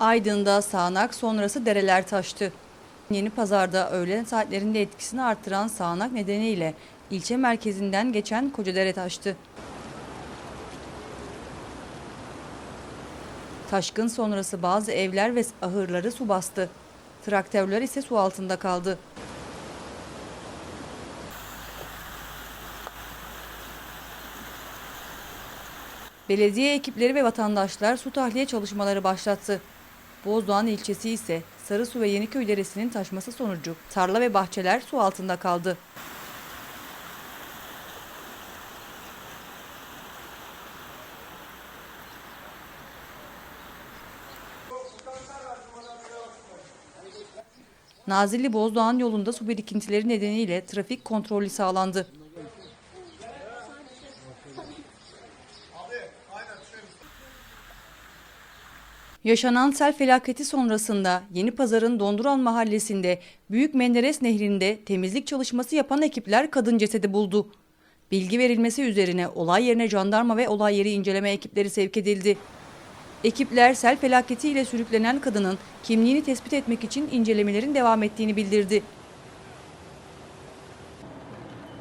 Aydın'da sağanak sonrası dereler taştı. Yeni Pazar'da öğlen saatlerinde etkisini artıran sağanak nedeniyle ilçe merkezinden geçen Kocadere taştı. Taşkın sonrası bazı evler ve ahırları su bastı. Traktörler ise su altında kaldı. Belediye ekipleri ve vatandaşlar su tahliye çalışmaları başlattı. Bozdoğan ilçesi ise Sarısu ve Yeniköy Deresi'nin taşması sonucu tarla ve bahçeler su altında kaldı. Nazilli Bozdoğan yolunda su birikintileri nedeniyle trafik kontrolü sağlandı. Yaşanan sel felaketi sonrasında Yeni Pazar'ın Donduran mahallesinde Büyük Menderes Nehri'nde temizlik çalışması yapan ekipler kadın cesedi buldu. Bilgi verilmesi üzerine olay yerine jandarma ve olay yeri inceleme ekipleri sevk edildi. Ekipler sel felaketiyle sürüklenen kadının kimliğini tespit etmek için incelemelerin devam ettiğini bildirdi.